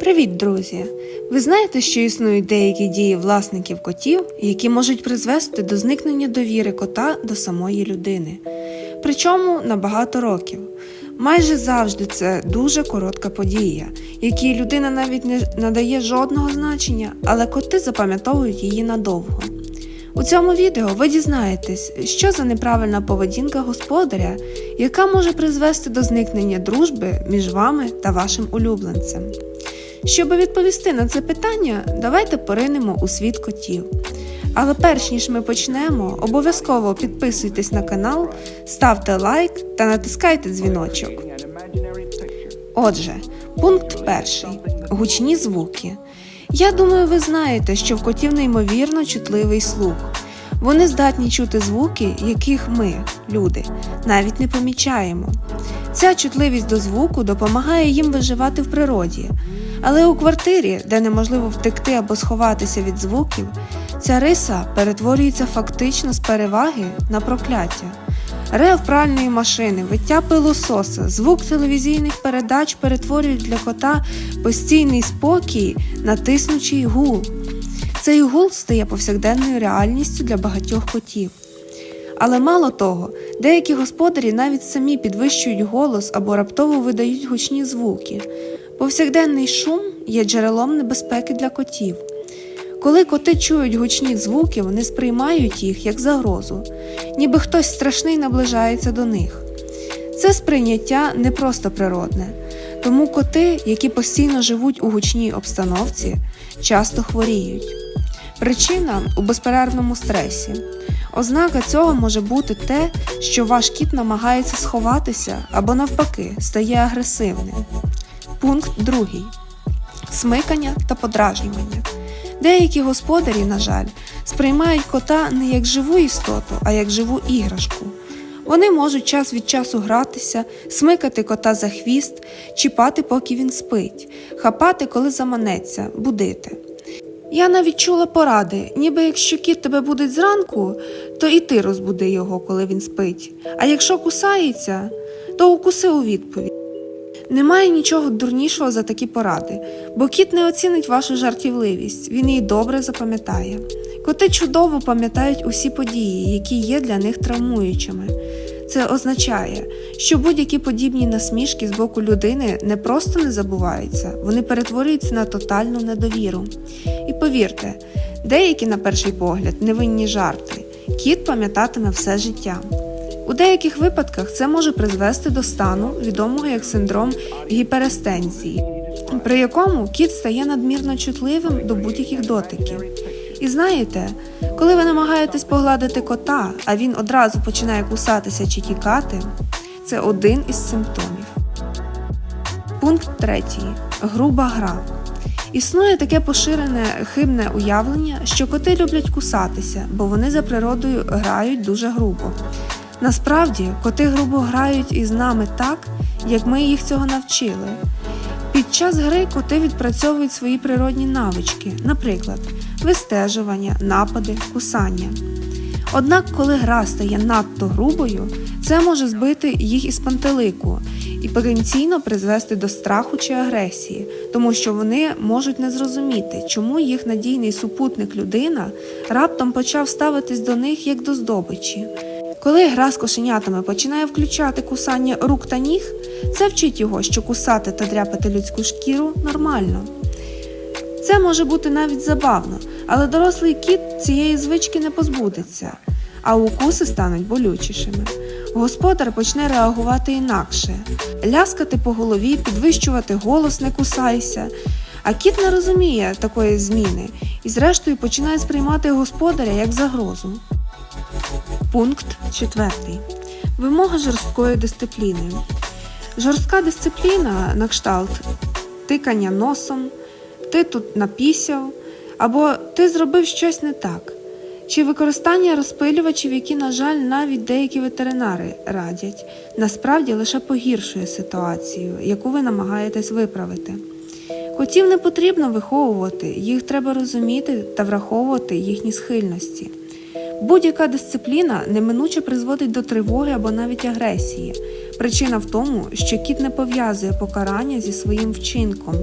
Привіт, друзі! Ви знаєте, що існують деякі дії власників котів, які можуть призвести до зникнення довіри кота до самої людини. Причому на багато років. Майже завжди це дуже коротка подія, якій людина навіть не надає жодного значення, але коти запам'ятовують її надовго. У цьому відео ви дізнаєтесь, що за неправильна поведінка господаря, яка може призвести до зникнення дружби між вами та вашим улюбленцем. Щоб відповісти на це питання, давайте поринемо у світ котів. Але перш ніж ми почнемо, обов'язково підписуйтесь на канал, ставте лайк та натискайте дзвіночок. Отже, пункт перший гучні звуки. Я думаю, ви знаєте, що в котів неймовірно чутливий слух. Вони здатні чути звуки, яких ми, люди, навіть не помічаємо. Ця чутливість до звуку допомагає їм виживати в природі. Але у квартирі, де неможливо втекти або сховатися від звуків, ця риса перетворюється фактично з переваги на прокляття. Рев пральної машини, виття пилососа, звук телевізійних передач перетворюють для кота постійний спокій на тиснучий гул. Цей гул стає повсякденною реальністю для багатьох котів. Але мало того, деякі господарі навіть самі підвищують голос або раптово видають гучні звуки. Повсякденний шум є джерелом небезпеки для котів. Коли коти чують гучні звуки, вони сприймають їх як загрозу, ніби хтось страшний наближається до них. Це сприйняття не просто природне, тому коти, які постійно живуть у гучній обстановці, часто хворіють. Причина у безперервному стресі. Ознака цього може бути те, що ваш кіт намагається сховатися або навпаки стає агресивним. Пункт другий смикання та подражнювання. Деякі господарі, на жаль, сприймають кота не як живу істоту, а як живу іграшку. Вони можуть час від часу гратися, смикати кота за хвіст, чіпати, поки він спить, хапати, коли заманеться, будити. Я навіть чула поради, ніби якщо кіт тебе будить зранку, то і ти розбуди його, коли він спить. А якщо кусається, то укуси у відповідь. Немає нічого дурнішого за такі поради, бо кіт не оцінить вашу жартівливість, він її добре запам'ятає. Коти чудово пам'ятають усі події, які є для них травмуючими. Це означає, що будь-які подібні насмішки з боку людини не просто не забуваються, вони перетворюються на тотальну недовіру. І повірте, деякі, на перший погляд, невинні жарти кіт пам'ятатиме все життя. У деяких випадках це може призвести до стану, відомого як синдром гіперестензії, при якому кіт стає надмірно чутливим до будь-яких дотиків. І знаєте, коли ви намагаєтесь погладити кота, а він одразу починає кусатися чи тікати, це один із симптомів. Пункт третій. Груба гра. Існує таке поширене хибне уявлення, що коти люблять кусатися, бо вони за природою грають дуже грубо. Насправді, коти грубо грають із нами так, як ми їх цього навчили. Під час гри коти відпрацьовують свої природні навички, наприклад, вистежування, напади, кусання. Однак, коли гра стає надто грубою, це може збити їх із пантелику і потенційно призвести до страху чи агресії, тому що вони можуть не зрозуміти, чому їх надійний супутник людина раптом почав ставитись до них як до здобичі. Коли гра з кошенятами починає включати кусання рук та ніг, це вчить його, що кусати та дряпати людську шкіру нормально. Це може бути навіть забавно, але дорослий кіт цієї звички не позбудеться, а укуси стануть болючішими. Господар почне реагувати інакше, ляскати по голові, підвищувати голос, не кусайся. А кіт не розуміє такої зміни і, зрештою, починає сприймати господаря як загрозу. Пункт 4. Вимога жорсткої дисципліни. Жорстка дисципліна на кшталт тикання носом, ти тут напісяв, або ти зробив щось не так, чи використання розпилювачів, які, на жаль, навіть деякі ветеринари радять, насправді лише погіршує ситуацію, яку ви намагаєтесь виправити. Котів не потрібно виховувати, їх треба розуміти та враховувати їхні схильності. Будь-яка дисципліна неминуче призводить до тривоги або навіть агресії. Причина в тому, що кіт не пов'язує покарання зі своїм вчинком.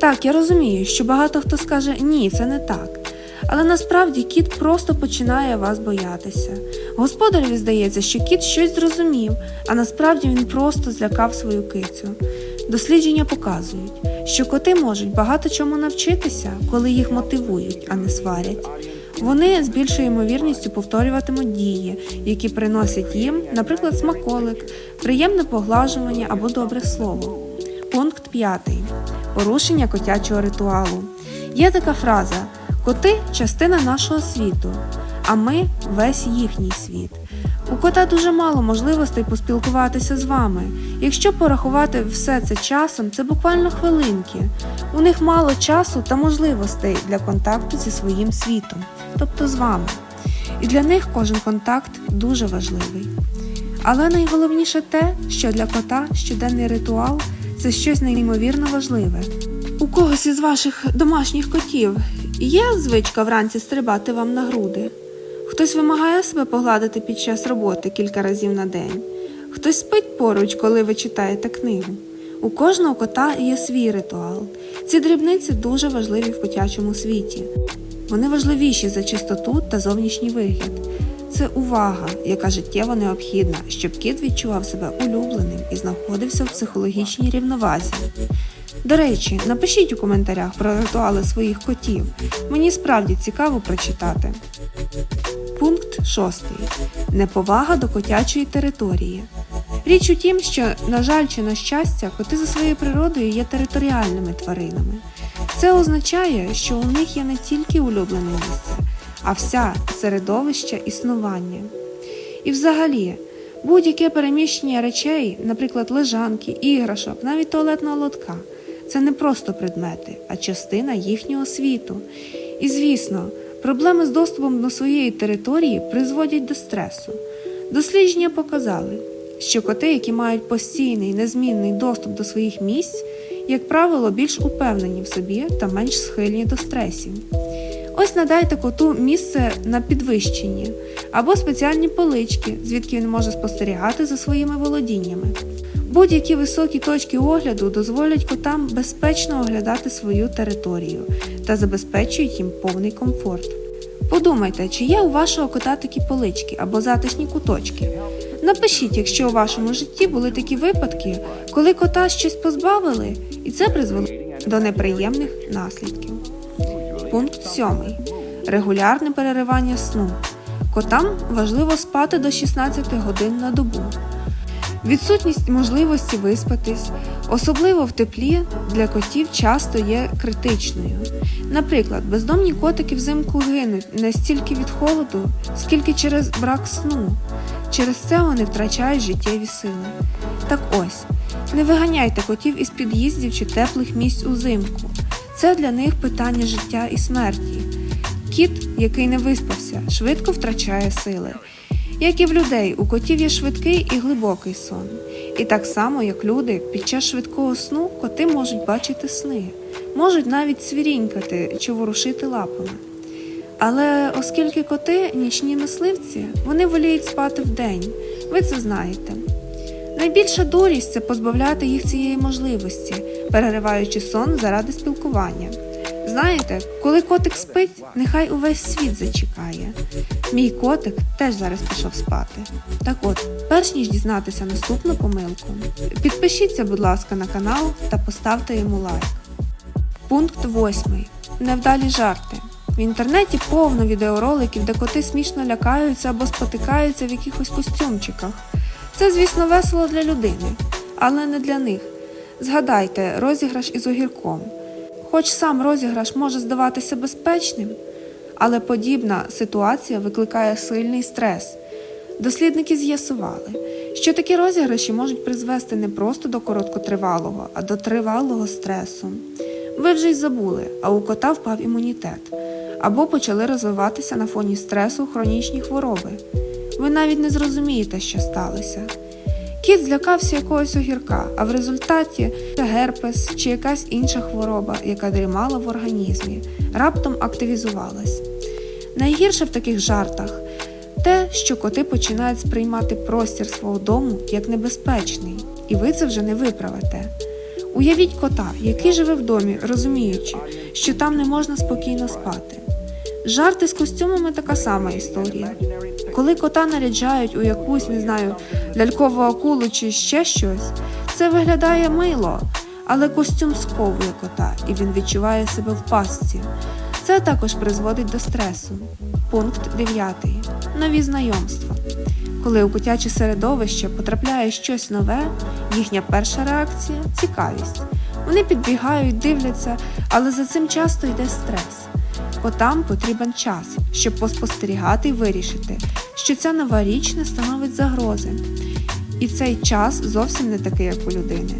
Так, я розумію, що багато хто скаже ні, це не так. Але насправді кіт просто починає вас боятися. Господареві здається, що кіт щось зрозумів, а насправді він просто злякав свою кицю. Дослідження показують, що коти можуть багато чому навчитися, коли їх мотивують, а не сварять. Вони з більшою ймовірністю повторюватимуть дії, які приносять їм, наприклад, смаколик, приємне поглажування або добре слово. Пункт 5. Порушення котячого ритуалу. Є така фраза: коти частина нашого світу, а ми весь їхній світ. У кота дуже мало можливостей поспілкуватися з вами. Якщо порахувати все це часом, це буквально хвилинки. У них мало часу та можливостей для контакту зі своїм світом, тобто з вами. І для них кожен контакт дуже важливий. Але найголовніше те, що для кота щоденний ритуал це щось неймовірно важливе. У когось із ваших домашніх котів є звичка вранці стрибати вам на груди. Хтось вимагає себе погладити під час роботи кілька разів на день. Хтось спить поруч, коли ви читаєте книгу. У кожного кота є свій ритуал. Ці дрібниці дуже важливі в котячому світі. Вони важливіші за чистоту та зовнішній вигляд. Це увага, яка життєво необхідна, щоб кіт відчував себе улюбленим і знаходився в психологічній рівновазі. До речі, напишіть у коментарях про ритуали своїх котів. Мені справді цікаво прочитати. Пункт 6. Неповага до котячої території. Річ у тім, що, на жаль чи на щастя, коти за своєю природою є територіальними тваринами. Це означає, що у них є не тільки улюблене місце, а вся середовище існування. І взагалі, будь-яке переміщення речей, наприклад, лежанки, іграшок, навіть туалетного лотка, це не просто предмети, а частина їхнього світу. І звісно, проблеми з доступом до своєї території призводять до стресу. Дослідження показали, що коти, які мають постійний незмінний доступ до своїх місць, як правило, більш упевнені в собі та менш схильні до стресів. Ось надайте коту місце на підвищенні або спеціальні полички, звідки він може спостерігати за своїми володіннями. Будь-які високі точки огляду дозволять котам безпечно оглядати свою територію та забезпечують їм повний комфорт. Подумайте, чи є у вашого кота такі полички або затишні куточки. Напишіть, якщо у вашому житті були такі випадки, коли кота щось позбавили, і це призвело до неприємних наслідків. Пункт 7. Регулярне переривання сну. Котам важливо спати до 16 годин на добу. Відсутність можливості виспатись, особливо в теплі, для котів часто є критичною. Наприклад, бездомні котики взимку гинуть не стільки від холоду, скільки через брак сну. Через це вони втрачають життєві сили. Так ось, не виганяйте котів із під'їздів чи теплих місць узимку. Це для них питання життя і смерті. Кіт, який не виспався, швидко втрачає сили. Як і в людей, у котів є швидкий і глибокий сон. І так само, як люди, під час швидкого сну коти можуть бачити сни, можуть навіть свірінькати чи ворушити лапами. Але оскільки коти нічні мисливці, вони воліють спати вдень, ви це знаєте. Найбільша дурість це позбавляти їх цієї можливості, перериваючи сон заради спілкування. Знаєте, коли котик спить, нехай увесь світ зачекає. Мій котик теж зараз пішов спати. Так от, перш ніж дізнатися наступну помилку, підпишіться, будь ласка, на канал та поставте йому лайк. Пункт 8. Невдалі жарти. В інтернеті повно відеороликів, де коти смішно лякаються або спотикаються в якихось костюмчиках. Це, звісно, весело для людини, але не для них. Згадайте розіграш із огірком. Хоч сам розіграш може здаватися безпечним, але подібна ситуація викликає сильний стрес. Дослідники з'ясували, що такі розіграші можуть призвести не просто до короткотривалого, а до тривалого стресу. Ви вже й забули, а у кота впав імунітет, або почали розвиватися на фоні стресу хронічні хвороби. Ви навіть не зрозумієте, що сталося. Кіт злякався якогось огірка, а в результаті це герпес чи якась інша хвороба, яка дрімала в організмі, раптом активізувалась. Найгірше в таких жартах Те, що коти починають сприймати простір свого дому як небезпечний, і ви це вже не виправите. Уявіть кота, який живе в домі, розуміючи, що там не можна спокійно спати. Жарти з костюмами така сама історія. Коли кота наряджають у якусь, не знаю, лялькову акулу чи ще щось, це виглядає мило, але костюм сковує кота, і він відчуває себе в пастці. Це також призводить до стресу. Пункт 9. Нові знайомства. Коли у котяче середовище потрапляє щось нове, їхня перша реакція цікавість. Вони підбігають, дивляться, але за цим часто йде стрес. Котам потрібен час, щоб поспостерігати і вирішити, що ця нова річ не становить загрози. І цей час зовсім не такий, як у людини.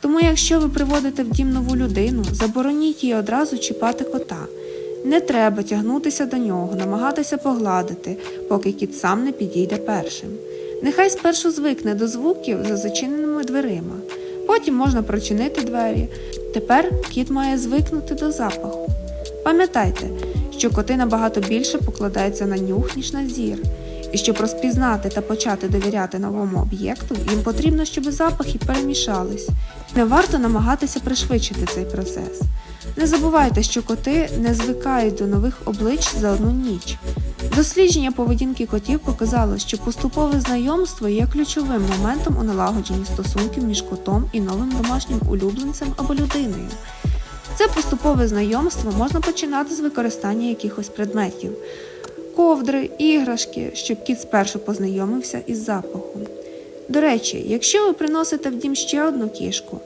Тому, якщо ви приводите в дім нову людину, забороніть їй одразу чіпати кота. Не треба тягнутися до нього, намагатися погладити, поки кіт сам не підійде першим. Нехай спершу звикне до звуків за зачиненими дверима. Потім можна прочинити двері. Тепер кіт має звикнути до запаху. Пам'ятайте, що коти набагато більше покладаються на нюх, ніж на зір. І щоб розпізнати та почати довіряти новому об'єкту, їм потрібно, щоб запахи перемішались. Не варто намагатися пришвидшити цей процес. Не забувайте, що коти не звикають до нових облич за одну ніч. Дослідження поведінки котів показало, що поступове знайомство є ключовим моментом у налагодженні стосунків між котом і новим домашнім улюбленцем або людиною. Це поступове знайомство можна починати з використання якихось предметів ковдри, іграшки, щоб кіт спершу познайомився із запахом. До речі, якщо ви приносите в дім ще одну кішку,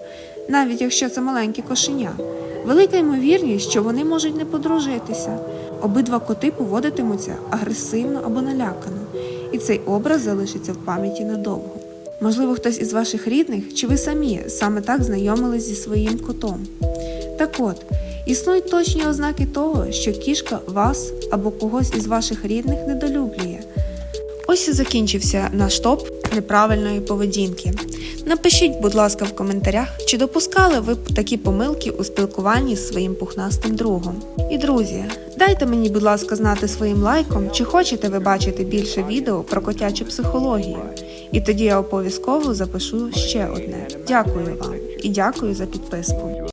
навіть якщо це маленьке кошеня, велика ймовірність, що вони можуть не подружитися. Обидва коти поводитимуться агресивно або налякано, і цей образ залишиться в пам'яті надовго. Можливо, хтось із ваших рідних чи ви самі саме так знайомились зі своїм котом. Так от, існують точні ознаки того, що кішка вас або когось із ваших рідних недолюблює. Ось і закінчився наш топ неправильної поведінки. Напишіть, будь ласка, в коментарях, чи допускали ви такі помилки у спілкуванні з своїм пухнастим другом. І друзі, дайте мені, будь ласка, знати своїм лайком, чи хочете ви бачити більше відео про котячу психологію. І тоді я обов'язково запишу ще одне. Дякую вам і дякую за підписку.